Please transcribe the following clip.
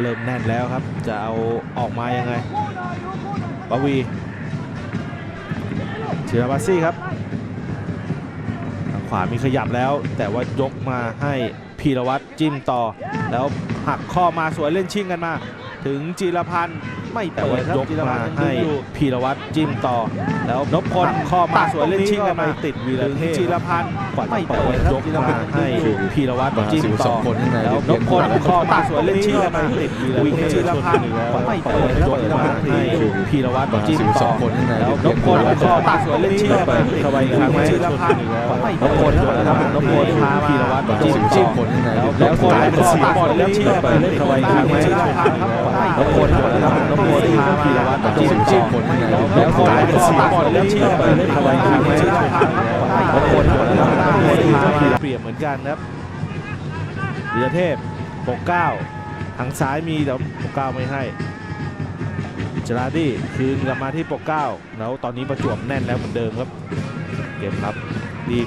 เริ่มแน่นแล้วครับ จะเอาออกมายังไงปวีเชียร์บาซี่ครับทางขวามีขยับแล้ว แต่ว่ายกมาให้พีรวัตรจิ้มต่อ แล้วหักข้อมาสวยเล่นชิงกันมา ถึงจีรพันธ์ไม่แต่ว่ายกมาให้พีรวัตรจิ้มต่อ แล้วนพพลข้อมาสวยเล่นชิงกันมาติดวีระเทพจีรพันธ์ไม่แต่ว่ายกมาให้พีรวัตรจิ้มต่อแล้วนพพลข้อมาสวยเล่นชิงกันมาติดวีระเทพจีรพันธ์ไม่แต่ว่ายกมาให้พีรวัตรจิ้มต่อแล้วนพพลข้อมาสวยเล่นชิงกันมาเข้าไปอีกครั้งไหมจีรพันธ์ไม่นพพลนะครับนพพลพาพีรวัตรจิ้มต่อแล้วนพพลข้อมาสวยเล่นชิงกันมาเข้าไปอีกครั้งไหมจีรพันธ์ครั บนพพลนะครับนพพลพาพีรวัตรจิ้มต่อแล้วกลายเป็นสีบอลเล่นชิงไปเล่นทวายครั้งไม่ได้บางคนนะครับบางคนมาเปรียบเหมือนกันครับวีรเทพปกเก้าทางซ้ายมีแต่ปกเก้าไม่ให้จราดี้คืนกลับมาที่ปกเก้าแล้วตอนนี้ประจวบแน่นแล้วเหมือนเดิมครับ เกมครับดี